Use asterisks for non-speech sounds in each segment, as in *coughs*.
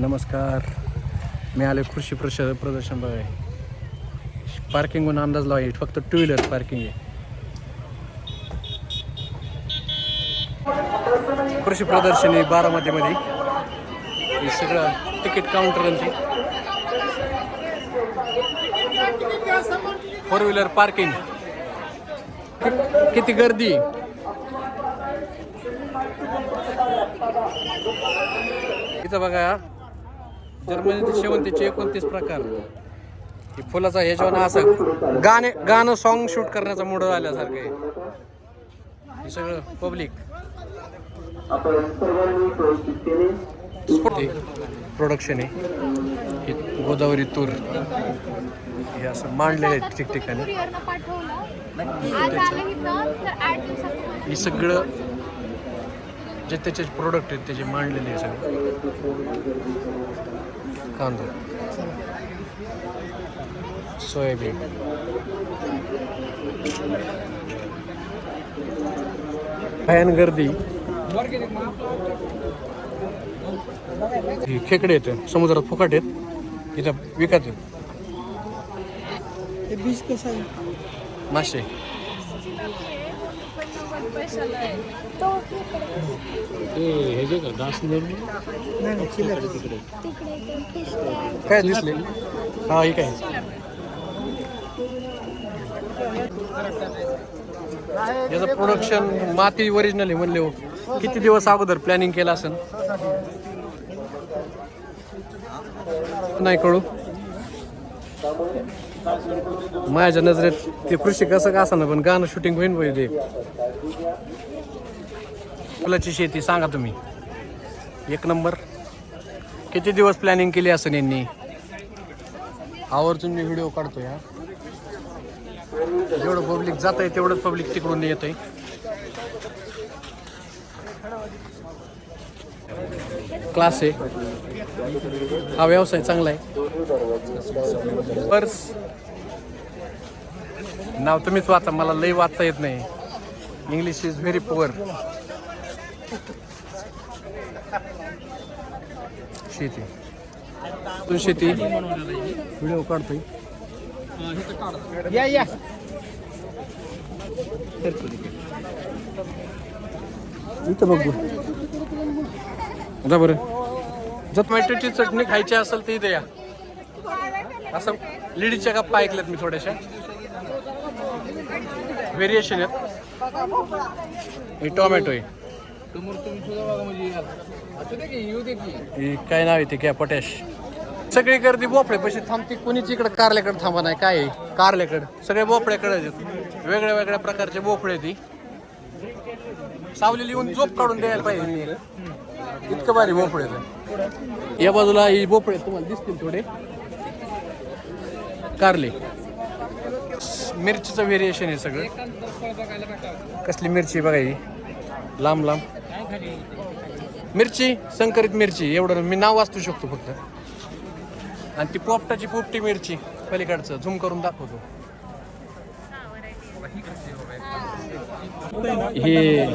नमस्कार. मी आलो कृषी प्रश प्रदर्शन बघाय. पार्किंगहून अंदाज लावाय फक्त टू व्हीलर पार्किंग आहे. कृषी प्रदर्शनी बारामतीमध्ये. हे सगळं तिकीट काउंटर फोर व्हीलर पार्किंग किती गर्दी? इथं बघा जर्मनीचे शेवंतीचे एकोणतीस प्रकार. हे फुलाचा ह्याच्यावर असं गाणे गाणं सॉन्ग शूट करण्याचा मूड आल्यासारखं आहे. हे सगळं पब्लिक प्रोडक्शन आहे. हे गोदावरी तूर. हे असं मांडलेलं आहे ठिकठिकाणी. कुरिअरनं पाठवलं आज आलं इथं तर आठ दिवसात तुम्हाला हे सगळं जे त्याचे प्रोडक्ट आहेत त्याचे मांडलेले आहे सगळं. कांदा सोयाबीन भयान गर्दी ही खेकडे आहेत. समुद्रात फुकट आहेत. इथं विकत आहेत. बीज कसं आहे? मासे. नाही नाही चिल्लर काय दिसले? हा हे काय याचं प्रोडक्शन माती ओरिजिनल आहे म्हणले हो. किती दिवस अगोदर प्लॅनिंग केलं असेल? नाही कळू. माझ्या नजरेत ते कृषी कसं का असं पण गाणं शूटिंग होईन पाहिजे फुलाची शेती सांगा तुम्ही. एक नंबर. किती दिवस प्लॅनिंग केली असं यांनी? आवर्जून मी व्हिडिओ काढतो या जेवढं पब्लिक जात आहे तेवढंच पब्लिक तिकडून येत आहे क्लास आहे. हा व्यवसाय चांगला आहे. पर्स नाव तुम्हीच वाचा मला लई वाचता येत नाही. इंग्लिश इज व्हेरी पुअर शेती. तू शेती? व्हिडिओ काढतोय. या या. इथं बघू जा बरं. जर टोमॅटोची चटणी खायची असेल तर इथे या. असं लिडीच्या गप्पा ऐकल्यात मी थोड्याशा. व्हेरिएशन आहेत. हे टोमॅटो आहे. हे काय नाव आहे ते? काय पटॅश सगळी गर्दी बोपडे पैसे थांबते. कोणीच इकडे कारल्याकडे थांबा नाही. काय आहे? कारल्याकडे. सगळे बोपड्याकडे आहेत. वेगळ्या वेगळ्या प्रकारचे बोपडे ती सावलीला येऊन झोप काढून द्यायला पाहिजे. इतकं भारी भोपळे. या बाजूला ही भोपळे तुम्हाला दिसतील थोडे. कारले. मिरचीचं व्हेरिएशन आहे सगळं. कसली मिरची बघा ही. लांब लांब. मिरची संकरित मिरची एवढं मी नाव वाचू शकतो फक्त. आणि ती पोपटाची पोपटी मिरची पलीकडचं झूम करून दाखवतो. हे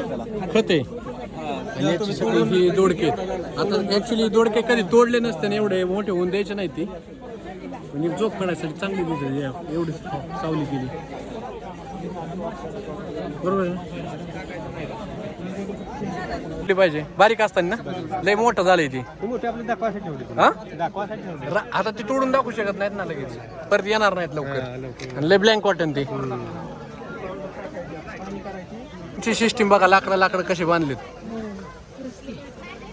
खत. आहे आणि याची सगळी ही दोडके. आता ऍक्च्युली दोडके कधी तोडले नसते ना एवढे मोठे होऊन द्यायचे नाही ती. म्हणजे झोप काढायसाठी चांगली दिसते एवढी सावली केली. बरोबर? कुठली पाहिजे? बारीक असताना ना? लय मोठं झालंय ती. मोठी आपली दाखवासाठी ठेवली हा? दाखवासाठी ठेवली. रा- आता ती तोडून दाखवू शकत नाहीत ना लगेच. परत येणार नाहीत लवकर. आणि लय ब्लँक कॉटन ती. ची सिस्टीम बघा लाकडं लाकडं कशी बांधलीत.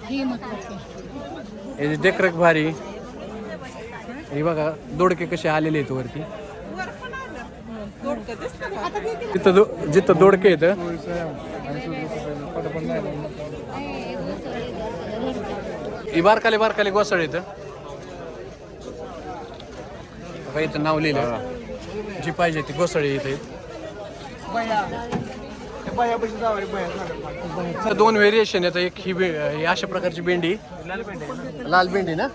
हे महत्वाचं याची देखरेख भारी. हे बघा दोडके कसे आलेले आहेत वरती. तिथं दो जिथं दोडके येतं ही बारकाले बारकाले गोसाळ येतं बघा इथं नाव लिहिलं जी पाहिजे ती गोसाळी येते दोन व्हेरिएशन येतं एक ही ही अशा प्रकारची भेंडी. लाल भेंडी ना?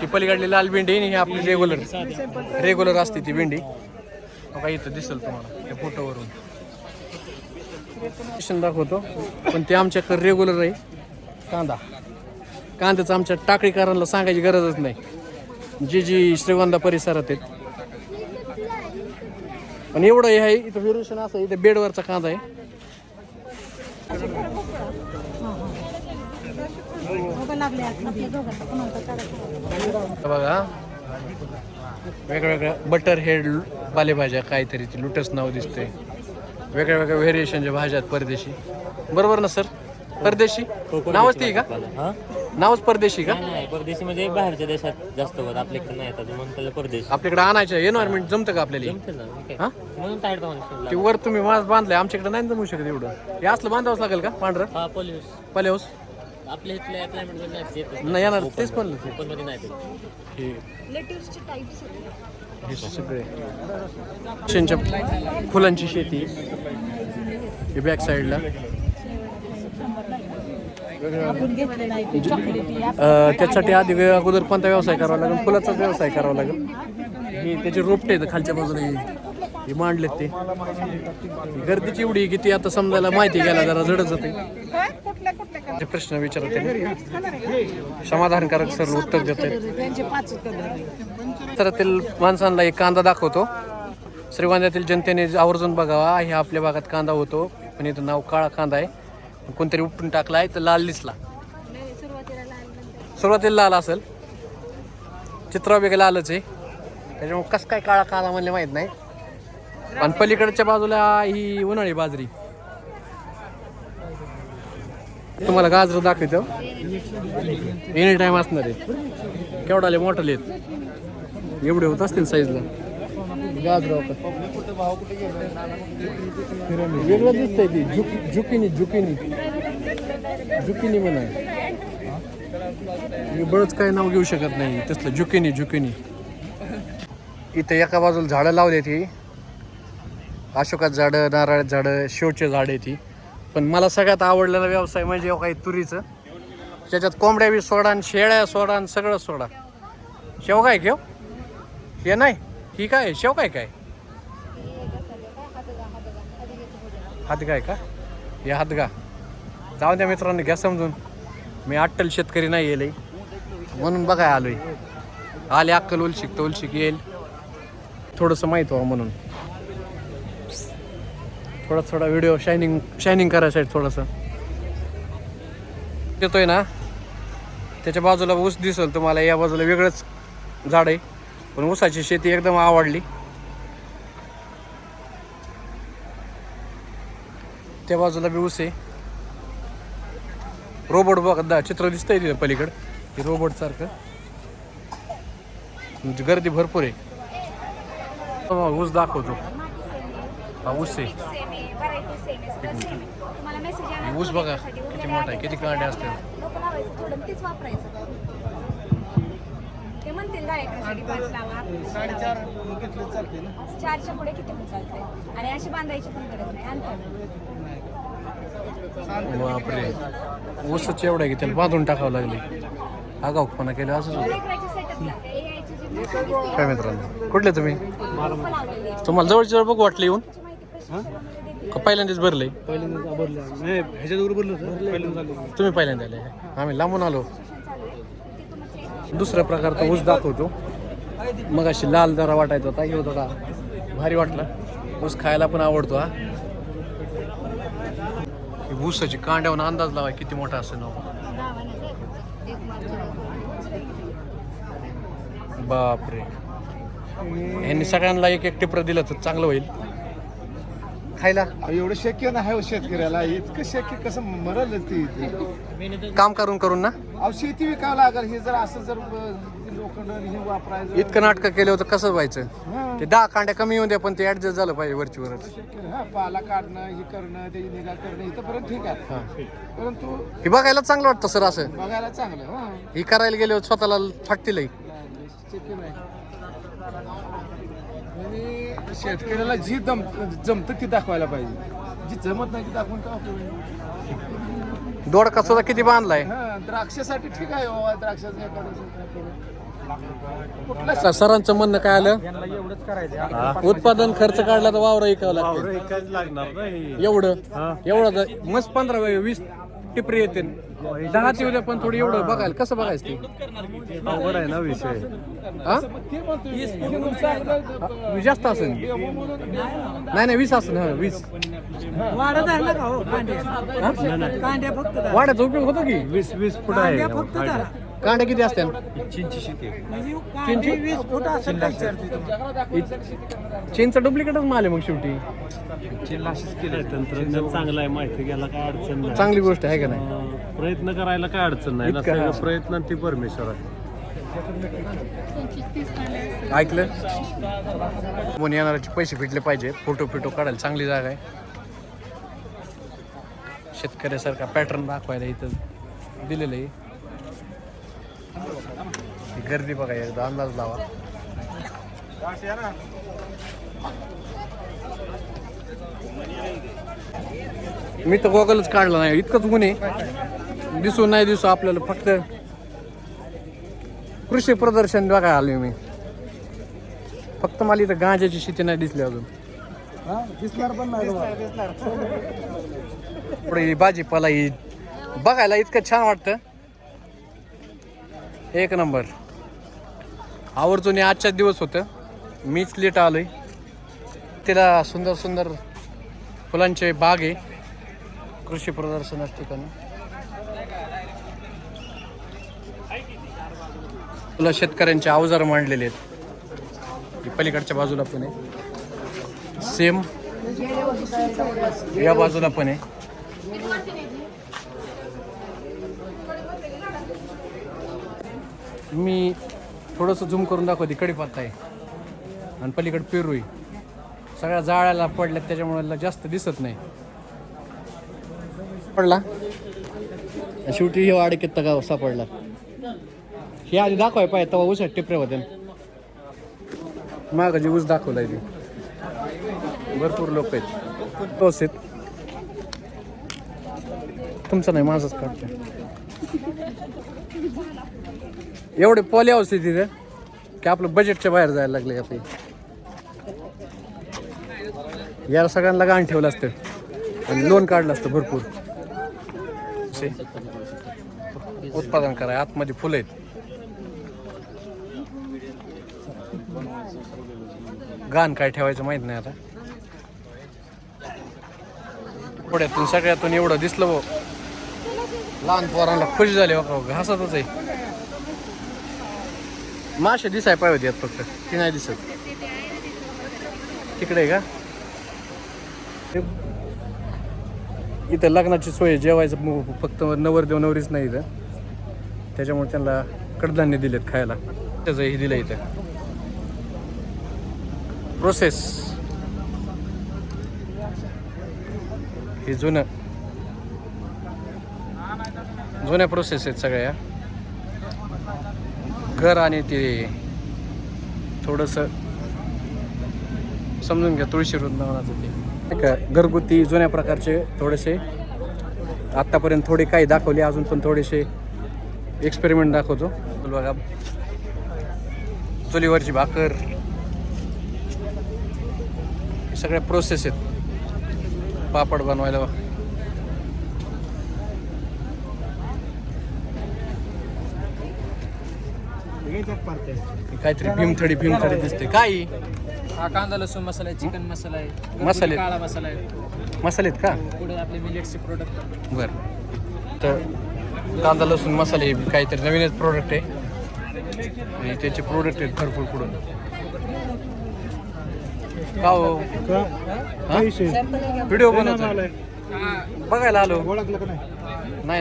ती पलीकडली लाल भेंडी आणि ही आपली रेग्युलर रेग्युलर असते ती भेंडी. बघा इथं दिसेल तुम्हाला त्या फोटोवरून दाखवतो. पण ते आमच्याकडे रेग्युलर आहे. कांदा. कांद्याचं आमच्या टाकळीकरांना सांगायची गरजच नाही. जी जी श्रीगोंदा परिसरात आहेत. पण एवढं हे आहे इथं व्हेरिएशन असं इथं बेडवरचा कांदा आहे. बघा. वेगवेगळ्या बटर हेड पालेभाज्या काहीतरी ती लुटस नाव दिसते वेगळ्या वेगळ्या व्हेरिएशनच्या भाज्या आहेत परदेशी. बरोबर ना सर परदेशी? नावच ती का? हा? नावच परदेशी का? नाही परदेशी म्हणजे बाहेरच्या देशात जास्त होत आपल्याकडे नाही येतात म्हणून त्याला परदेश. आपल्याकडे आणायचं एन्व्हायरमेंट जमतं का आपल्याला? जमते ना मग काय. हा? म्हणून टाईट बांधून ते वर तुम्ही मास बांधलाय आमच्याकडे नाही जमू शकत एवढं. हे असलं बांधावंच लागेल का पांढरं? हा पाल्याऊस आपल्या इथल्या क्लायमेटमध्ये नाही येतच नाही. येणार तेच म्हणलं ते. ओपनमध्ये नाही ते लेटेस्टचे टाईप्स हे सगळे. शेंच्या फुलांची शेती. हे बॅक साईडला त्याच्यासाठी आधी वे- अगोदर कोणता व्यवसाय करावा लागेल? फुलाचाच व्यवसाय करावा लागेल. ही त्याची रोपटे आहेत खालच्या बाजूला हे- मांडलेत ते. ही गर्दीची एवढी आहे की ती आता समजायला माहिती घ्यायला जरा जडच जाते ते प्रश्न विचारते समाधानकारक सर उत्तर देते परिसरातील माणसांना एक कांदा दाखवतो. श्रीगोंद्यातील जनतेने आवर्जून बघावा हे आपल्या भागात कांदा होतो. पण इथं नाव काळा कांदा आहे. कोणतरी उपटून टाकला आहे तर लाल दिसला. सुरुवातीला लाल असेल. चित्र वेगळं लालच आहे. त्याच्यामुळे कसं काय काळा कांदा म्हणले माहीत नाही. आणि पलीकडच्या बाजूला ही उन्हाळी बाजरी. तुम्हाला गाजर दाखवतो. एनी टाइम असणार आहे. केवढाले मोठाले आहेत. एवढे होत असतील साईजला गाजर वेगळं दिसतंय ती. झुक झुकिनी झुकिनी. झुकिनी म्हणा. मी बरंच काही नाव घेऊ शकत नाही. तसलं झुकिनी झुकिनी. इथं एका बाजूला झाडं लावली ती. अशोकात झाडं नारळ झाडं शेवचे झाडं आहे ती. पण मला सगळ्यात आवडलेला व्यवसाय म्हणजे हो काही तुरीचं. त्याच्यात कोंबड्या बी सोडा आणि शेळ्या सोडा आणि सगळं सोडा. शेव काय घेऊ हे नाही. ही काय शेव काय? हातगा आहे का? हे हातगा जाऊ द्या मित्रांनो घ्या समजून. मी अट्टल शेतकरी नाही येईल म्हणून बघाय आलोय. आले अक्कल उलशिक तर उलशिक येईल. थोडंसं माहीत व्हावं म्हणून. थोडा थोडा व्हिडिओ शायनिंग शायनिंग करायसाठी थोडंसं. येतोय ना? त्याच्या बाजूला ऊस दिसल तुम्हाला या बाजूला वेगळंच झाड आहे. पण ऊसाची शेती एकदम आवडली. त्या बाजूला बी ऊस आहे. रोबोट बघा चित्र दिसतंय तिथं पलीकडं. हे रोबोट सारखं. म्हणजे गर्दी भरपूर आहे. हा, ऊस दाखवतो. हा ऊस आहे. ऊस बघा किती मोठा आहे किती कांडे थोडं आणि अशी बांधायची पण गरज नाही बापरे. ऊसच एवढं आहे की त्याला बांधून टाकावं लागले. आगाऊपणा केलं असंच होतं. काय मित्रांनो? कुठले तुम्ही? तुम्हाला जवळच्या जवळ बघू वाटलं येऊन. का पहिल्यांदाच भरले? तुम्ही पहिल्यांदा आले. आम्ही लांबून आलो. दुसऱ्या प्रकारचा ऊस दाखवतो. मग अशी लाल जरा वाटायचा होता. ह्यो थोडा भारी वाटला. ऊस खायला पण आवडतो हा. ऊसाची कांड्यावर अंदाज लावाय किती मोठा असेल बापरे. यांनी सगळ्यांना एक एक टिपर दिलं तर चांगलं होईल. खायला? एवढं शक्य नाही हो शेतकऱ्याला. इतकं शक्य कसं मरल ती. काम करून करून ना? अहो शेती विकावं लागल. हे जर असं जर हे वापरायचं इतकं नाटकं केलं होतं कसं व्हायचं. ते दहा कांड्या कमी येऊ द्या पण ते ऍडजस्ट झालं पाहिजे वरची शक्य. हा पाला काढणं हे करणं त्याची निगा करणं इथंपर्यंत ठीक आहे. परंतु हे बघायला चांगलं वाटतं सर असं. बघायला चांगलं हा. ही करायला गेले स्वतःला फाटतील नाही, शक्य नाही. आणि शेतकऱ्याला जी दम जमतं ती दाखवायला पाहिजे. जी जमत नाही ती दाखवून उपयोग? दोडका सुद्धा किती बांधलाय? हा द्राक्षासाठी ठीक आहे बाबा द्राक्षाचं सरांचं म्हणणं काय आलं? एवढंच करायचं उत्पादन खर्च काढला तर वावर ऐकावं लागतं एकाच लागणार ना हे? एवढं? एवढं मस्त पंधरा वीस टिपरी येते दहा ते उद्या पण थोडी एवढं बघायला. कसं बघायचं ते? अवघड आहे ना विषय. हा? जास्त असेल. नाही नाही वीस असेल. हा वीस. वाढत आहे ना का हो? फक्त धरा. वाड्याचा उपयोग होतो की? वीस वीस फूट आहे. फक्त धरा. कांड्या किती असत्या चिंची शेती आहे. म्हणजे कांडी वीस फूट असेल का विचारते तुम्हाला चेनचा डुप्लिकेटच माल आहे मग शेवटी. चिंला अशीच केलंय तंत्रज्ञान चांगलं आहे माहिती घ्यायला काय अडचण नाही. चांगली गोष्ट आहे का नाही? अं, प्रयत्न करायला काय अडचण नाही. इतकं. प्रयत्न ती परमेश्वर आहे. ऐकलं? कोण येणाऱ्याचे पैसे फिटले पाहिजे. फोटो फिटो काढायला चांगली जागा आहे. शेतकऱ्यासारखा पॅटर्न दाखवायला इथं दिलेलं आहे. ही गर्दी बघा एकदा अंदाज लावा. मी तर गॉगलच काढला नाही. इतकंच ऊन आहे दिसू नाही दिसू आपल्याला फक्त कृषी प्रदर्शन बघायला आलोय मी. फक्त मला इथं गांजाची शेती नाही दिसली अजून. दिसणार पण नाही पुढे भाजीपाला ही बघायला इतकं छान वाटतं. एक नंबर. आवर्जून आजच्याच दिवस होतं. मीच लेट आलोय. तिला सुंदर सुंदर फुलांचे बाग आहे. कृषी प्रदर्शनाच्या ठिकाणी. तुला शेतकऱ्यांचे अवजार मांडलेले आहेत. पलीकडच्या बाजूला पण आहे. सेम या बाजूला पण आहे. मी थोडंसं झूम करून दाखवते कडीपत्ता आहे. आणि पलीकडे पेरू आहे. सगळ्या जाळ्याला पडल्यात त्याच्यामुळे जास्त दिसत नाही. पडला? शेवटी हे अडकेत गाव सापडला. हे आधी दाखवाय पाहिजे तेव्हा ऊस टिपरे होते माग जी ऊस दाखवलाय ती भरपूर लोक आहेत. तोच आहेत. तुमचं नाही माझंच काढतोय. एवढे पोले हाऊस आहे तिथे की आपलं बजेटच्या बाहेर जायला लागले आपले. याला सगळ्यांना गाण ठेवलं असतं. आणि लोन काढलं असतं भरपूर. उत्पादन करा आतमध्ये फुलं आहेत. गाण काय ठेवायचं माहीत नाही आता. पुढ्यातून सगळ्यातून एवढं दिसलं भाऊ. लहान पोरांना खुश झाले हो घासतच आहे. मासे दिसाय पाहिजे आहेत फक्त ती नाही दिसत? तिकडे आहे का? इथं लग्नाची सोय जेवायचं फक्त नवरदेव नवरीच नाही इथं. त्याच्यामुळे त्यांना कडधान्य दिलेत खायला. त्याचं हे दिलं इथं. प्रोसेस हे जुनं. जुन्या प्रोसेस आहेत सगळ्या. घर आणि ते थोडंसं समजून घ्या तुळशी वृंदावनाचं ते. नाही का घरगुती जुन्या प्रकारचे थोडेसे आत्तापर्यंत थोडे काही दाखवले अजून पण थोडेसे एक्सपेरिमेंट दाखवतो. बघा. चुलीवरची भाकर. सगळ्या प्रोसेस आहेत. पापड बनवायला हे काहीतरी भीमथडी भीमथडी दिसते. काय? ही? हा कांदा लसूण मसाला आहे चिकन मसाला आहे घरगुती मसाले? काळा मसाला आहे. मसाले आहेत का? पुढे आपले मिलेटचे प्रोडक्ट बर. तर कांदा लसूण मसाले हे काहीतरी नवीनच प्रोडक्ट आहे. आणि त्याचे प्रोडक्ट आहेत भरपूर पुढून. का हो? व्हिडिओ बनवतो बघायला आलो. नाही?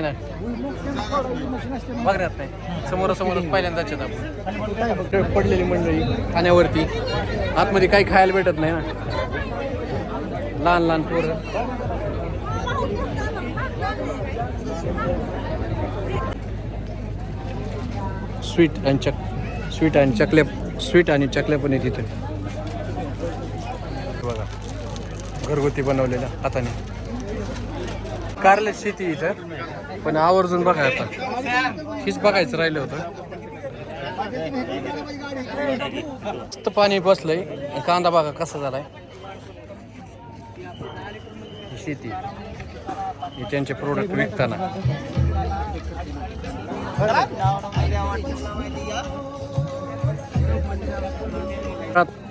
ना बघण्यात नाही. समोरासमोरच पहिल्यांदाच आहेत आपण. पडलेली मंडळी. खाण्यावरती. आतमध्ये काही खायला भेटत नाही ना. लहान लहान पोरं. स्वीट आणि चक स्वीट आणि चकल्या स्वीट आणि चकल्या पण आहेत इथे. बघा घरगुती बनवलेल्या हाताने. कारले शेती इथं. पण आवर्जून बघा आता. हीच बघायचं राहिलं होतं. मस्त पाणी बसलंय. कांदा बघा कसा झालाय. शेती हे त्यांचे प्रोडक्ट विकताना.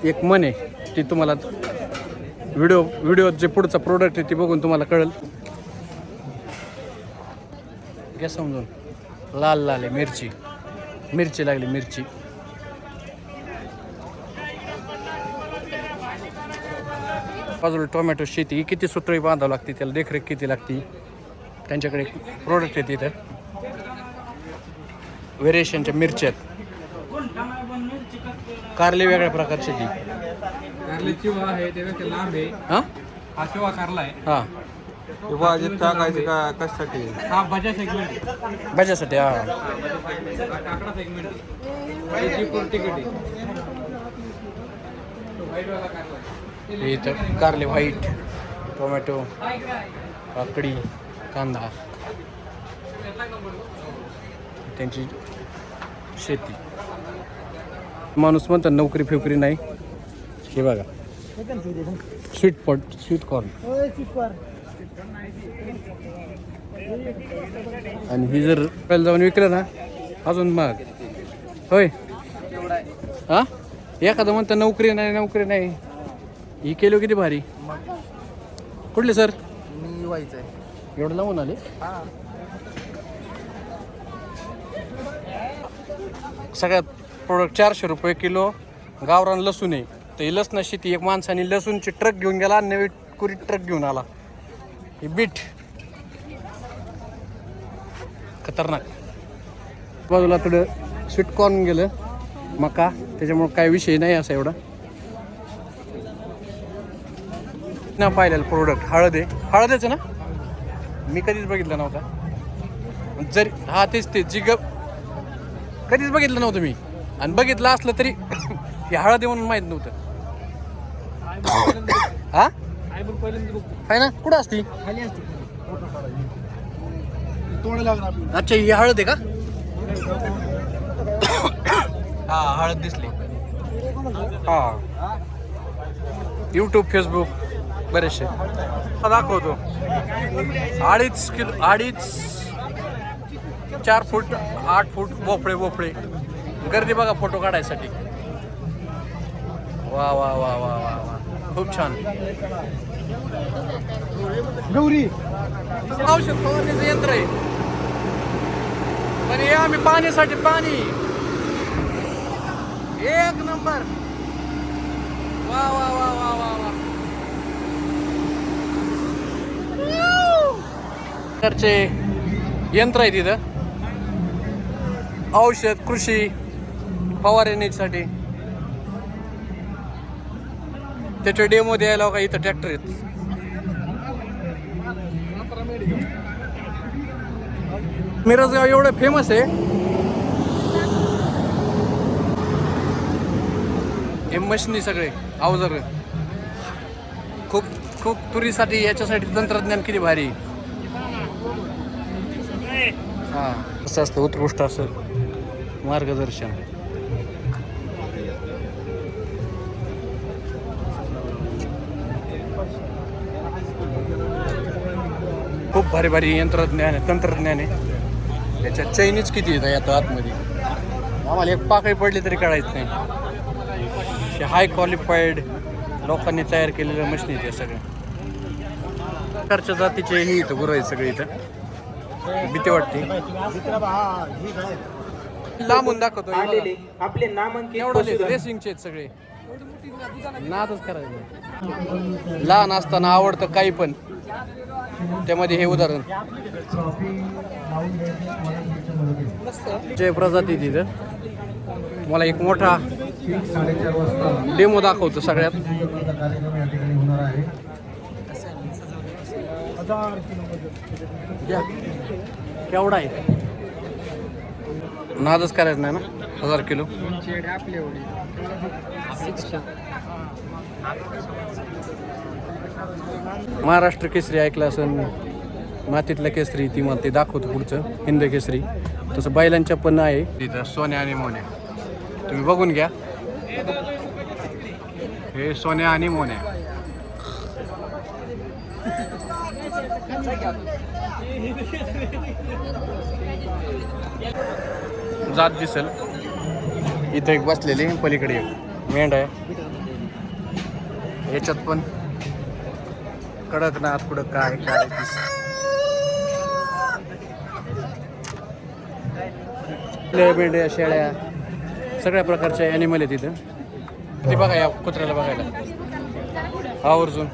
एक मन आहे ती तुम्हाला व्हिडिओ व्हिडिओ जे पुढचा प्रोडक्ट आहे ते बघून तुम्हाला कळेल. घ्या समजून. लाल लाल आहे मिरची. मिरची लागली मिरची. बाजूला टोमॅटो शेती किती सुतळी बांधावं लागते त्याला देखरेख किती लागते? त्यांच्याकडे प्रोडक्ट आहेत इथं. व्हेरिएशनच्या मिरच्या कारली वेगळ्या प्रकारची ती. कारले चिवा आहे ते वेगळे लांब आहे. हां? हा चिवा कारला आहे. हां. टाकायचं का कशासाठी हा भजा सेगमेंट भाज्यासाठी हां हा काकडा सेगमेंट त्याची पूर्ण तिकीट आहे व्हाईट वाला कारला आहे. हे इथं कारले व्हाईट टोमॅटो काकडी कांदा. त्यांची शेती. माणूस म्हणतात नोकरी फेकरी नाही. हे बघा. स्वीट पॉट स्वीट कॉर्न आणि ही जर पहिलं जाऊन विकलं ना अजून मग होय. हा? एखादं म्हणतं नोकरी नाही नोकरी नाही. ही केलो किती भारी? कुठले सर? मी व्हायचं आहे. एवढं लावून आले? सगळ्यात प्रोडक्ट चारशे रुपये किलो गावरान लसूण आहे. तर ही लसणा शेती एक माणसाने लसूणची ट्रक घेऊन गेला नवी कुरी ट्रक घेऊन आला. ही बीट. खतरनाक. बाजूला थोडं स्वीट कॉर्न गेलं. मका. त्याच्यामुळं काय विषय नाही असा एवढा. ना पाहिलेलं प्रोडक्ट हळद आहे. हळद आहे ना? मी कधीच बघितलं नव्हता. जरी हा तेच ते जी ग कधीच बघितलं नव्हतं मी. आणि बघितलं असलं तरी *coughs* हे हळद आहे म्हणून माहीत नव्हतं. *coughs* हा? आहे ना? कुठं असती? खाली असते. अच्छा ही हळद आहे का? *coughs* हा हळद दिसली. हा. यूट्यूब फेसबुक बरेचसे. हा, दाखवतो. अडीच किलो अडीच चार फूट आठ फूट बोफळे बोफळे गर्दी बघा फोटो काढायसाठी. वा वा वा वा वा वा. खूप छान. गौरी. औषध फवारणीचं यंत्र आहे. पण हे आम्ही पाण्यासाठी पाणी. एक नंबर. वा वा वा वा वा वा. चे यंत्र आहे तिथं. औषध कृषी फवारणीसाठी. त्याच्या डेमो द्यायला का इथं ट्रॅक्टर आहेत. मिरजगाव एवढं फेमस आहे. हे मशनी सगळे अवजार. खूप खूप तुरीसाठी याच्यासाठी तंत्रज्ञान किती भारी. हां. असं असतं उत्कृष्ट असं मार्गदर्शन. खूप भारी भारी यंत्रज्ञान आहे तंत्रज्ञान आहे. याच्यात चैनीच किती येतं यात आतमध्ये? आम्हाला एक पाकळी पडली तरी कळायचं नाही. हे हाय क्वालिफाईड लोकांनी तयार केलेल्या मशीन आहेत या सगळ्या प्रकारच्या जातीचे हे इथं गुरु आहेत सगळे इथं. भीती वाटते. लांबून दाखवतो. आपले नामांकित एवढं रेसिंगचे आहेत सगळे. नादच करायचं लहान असताना आवडतं काही पण. त्यामध्ये हे उदाहरण. जय प्रजाती तिथं मला एक मोठा डेमो दाखवतो सगळ्यात. केवढा आहे? नादच करायचं नाही ना? हजार किलो. महाराष्ट्र केसरी ऐकलं असेल मातीतलं केसरी ती मला ते दाखवतो पुढचं हिंद केसरी. तसं बैलांच्या पण आहे. तिथं सोन्या आणि मोन्या. तुम्ही बघून घ्या. हे सोन्या आणि मोन्या. जात दिसल. इथं एक बसलेली पलीकडे एक. मेंढ आहे. याच्यात पण कडक ना पुढं काय काय मेंढ्या शेळ्या. सगळ्या प्रकारचे ॲनिमल आहेत इथं. ते बघा या कुत्र्याला बघायला. आवर्जून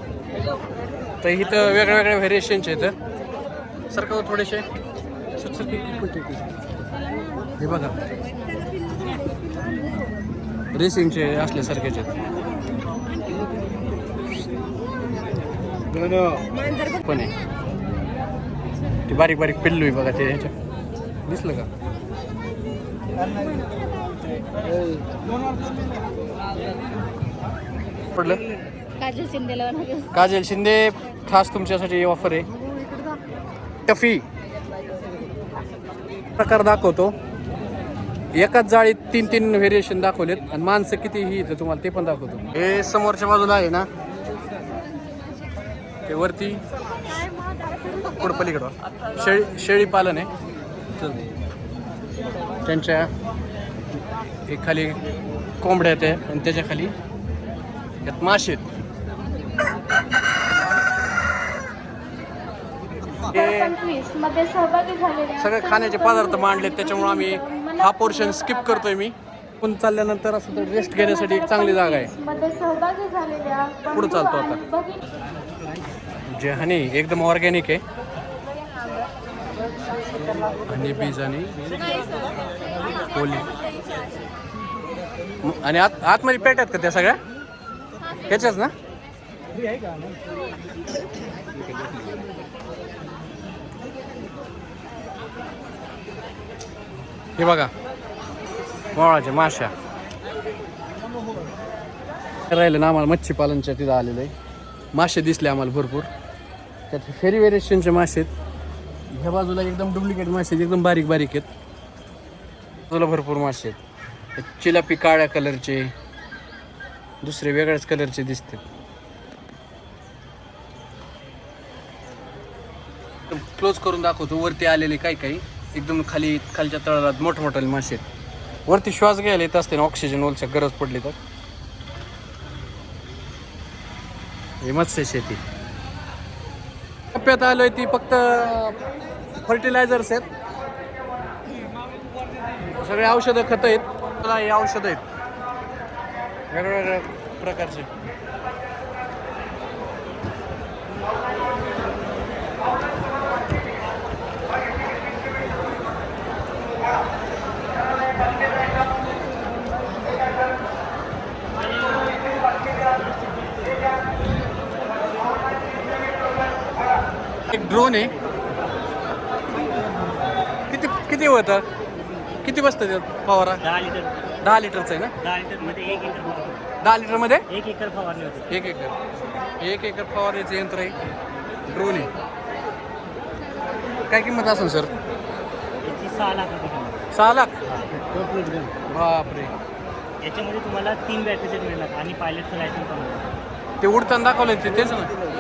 तर इथं वेगळ्या वेगळ्या व्हेरिएशनचे आहेत सरका थोडेसे. हे बघा. रेसिंगचे असल्यासारखेच पण आहे ते बारीक बारीक पिल्लू आहे बघा ते ह्याच्या दिसलं का? पडलं? काजल शिंदेला काजल शिंदे खास तुमच्यासाठी ऑफर आहे. टफी. प्रकार दाखवतो. एकाच जाळीत तीन तीन व्हेरिएशन दाखवलेत. आणि माणसं किती ही इथं तुम्हाला ते पण दाखवतो. हे समोरच्या बाजूला आहे ना ते वरती पुढं पलीकडं शेळी शेळी पालन आहे. त्यांच्या एक खाली कोंबड्या आहेत आणि त्याच्याखाली यात मासे आहेत. सगळे खाण्याचे पदार्थ मांडलेत. त्याच्यामुळे आम्ही हा पोर्शन स्किप करतोय मी. पण चालल्यानंतर असं तर रेस्ट घेण्यासाठी एक चांगली जागा आहे. मध्ये सहभागी झालेल्या पुढं चालतो आता. बंधू आणि जे हनी एकदम ऑर्गॅनिक आहे. आणि बीज आणि पोली आणि आत आतमध्ये पेट आहेत का त्या सगळ्या? त्याच्याच ना? हे बघा. मोळाच्या माश्या. राहिलं ना आम्हाला मच्छी पालनच्या तिथं आलेलं आहे. मासे दिसले आम्हाला भरपूर. त्यात फेरी व्हेरिएशनचे मासे आहेत. ह्या बाजूला एकदम डुप्लिकेट मासे आहेत एकदम बारीक बारीक आहेत. बाजूला भरपूर मासे आहेत. चिलापी काळ्या कलरचे दुसरे वेगळ्याच कलरचे दिसतात. क्लोज करून दाखवतो वरती आलेले काही काही. एकदम खाली खालच्या तळाला मोठमोठाले मासे आहेत. वरती श्वास घ्यायला येत असते ना ऑक्सिजन ओलच्या गरज पडली तर. हे मत्स्य शेती. टप्प्यात आलोय ती फक्त फर्टिलायझर्स आहेत. सगळे औषधं खतं आहेत. तुला हे औषधं आहेत. वेगवेगळ्या प्रकारचे. ड्रोन आहे. किती किती होतं किती बसतं त्यात फवारा दहा लिटर दहा लिटरचं आहे ना? दहा लिटरमध्ये एक एकर फवारणी- दहा लिटरमध्ये एक एकर फवारणी होते. एक एकर. एक एकर फवारणीचं यंत्र आहे. ड्रोन आहे. काय किंमत असेल सर याची सहा लाख रुपये किंमत. सहा लाख? बापरे. याच्यामध्ये तुम्हाला तीन बॅटरी सेट मिळणार आणि पायलटचं लायसन्स पण मिळणार. ते उडताना दाखवलं ते तेच ना Drone आहे.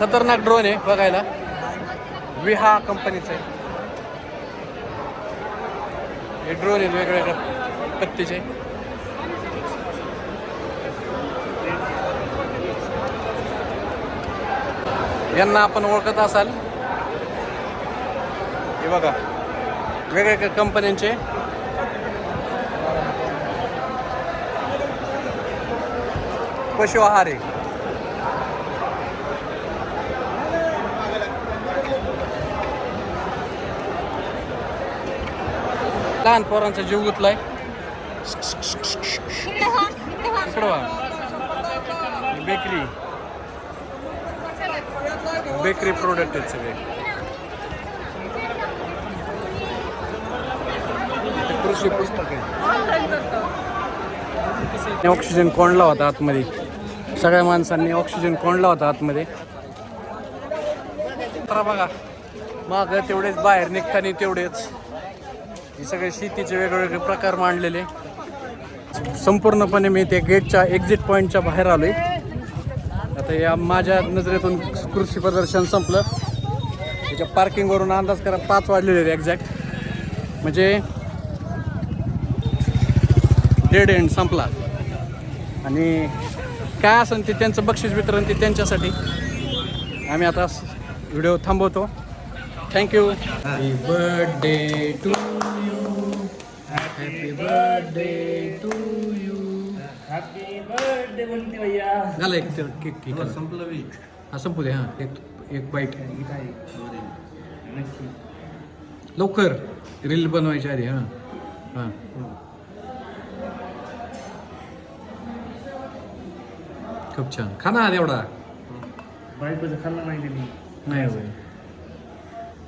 खतरनाक ड्रोन आहे बघायला. विहा कंपनीचे आहे. हे ड्रोन आहेत वेगवेगळ्या पत्तीचे. यांना आपण ओळखत असाल. हे बघा. वेगवेगळ्या कंपन्यांचे पशु आहार आहे. लहान पोरांचा जीव गुतलाय. बेकरी. बेकरी प्रोडक्ट आहेत सगळे. कृषी पुस्तक आहे. ऑक्सिजन कोंडला होता आतमध्ये. सगळ्या माणसांनी ऑक्सिजन कोंडला होता आतमध्ये. तर बघा. माग तेवढेच बाहेर निघताना तेवढेच. हे सगळे शेतीचे वेगवेगळे प्रकार मांडलेले. संपूर्णपणे मी त्या गेटच्या एक्झिट पॉईंटच्या बाहेर आलोय. आता या माझ्या नजरेतून कृषी प्रदर्शन संपलं. त्याच्या पार्किंगवरून अंदाज करा पाच वाजलेले आहेत एक्झॅक्ट म्हणजे डेड एंड संपला. आणि काय असेल ते त्यांचं बक्षीस वितरण ते त्यांच्यासाठी. आम्ही आता व्हिडिओ थांबवतो. Thank you birthday to birthday to you happy birthday बोलते भैया झालं एक ते केक केक संपलं हा संपू दे हां. एक एक बाईट लवकर. रील बनवायच्या आधी हां. हां. खूप छान. खा ना एवढा. बायकोचं खाल्लं नाही त्यांनी नाही होय.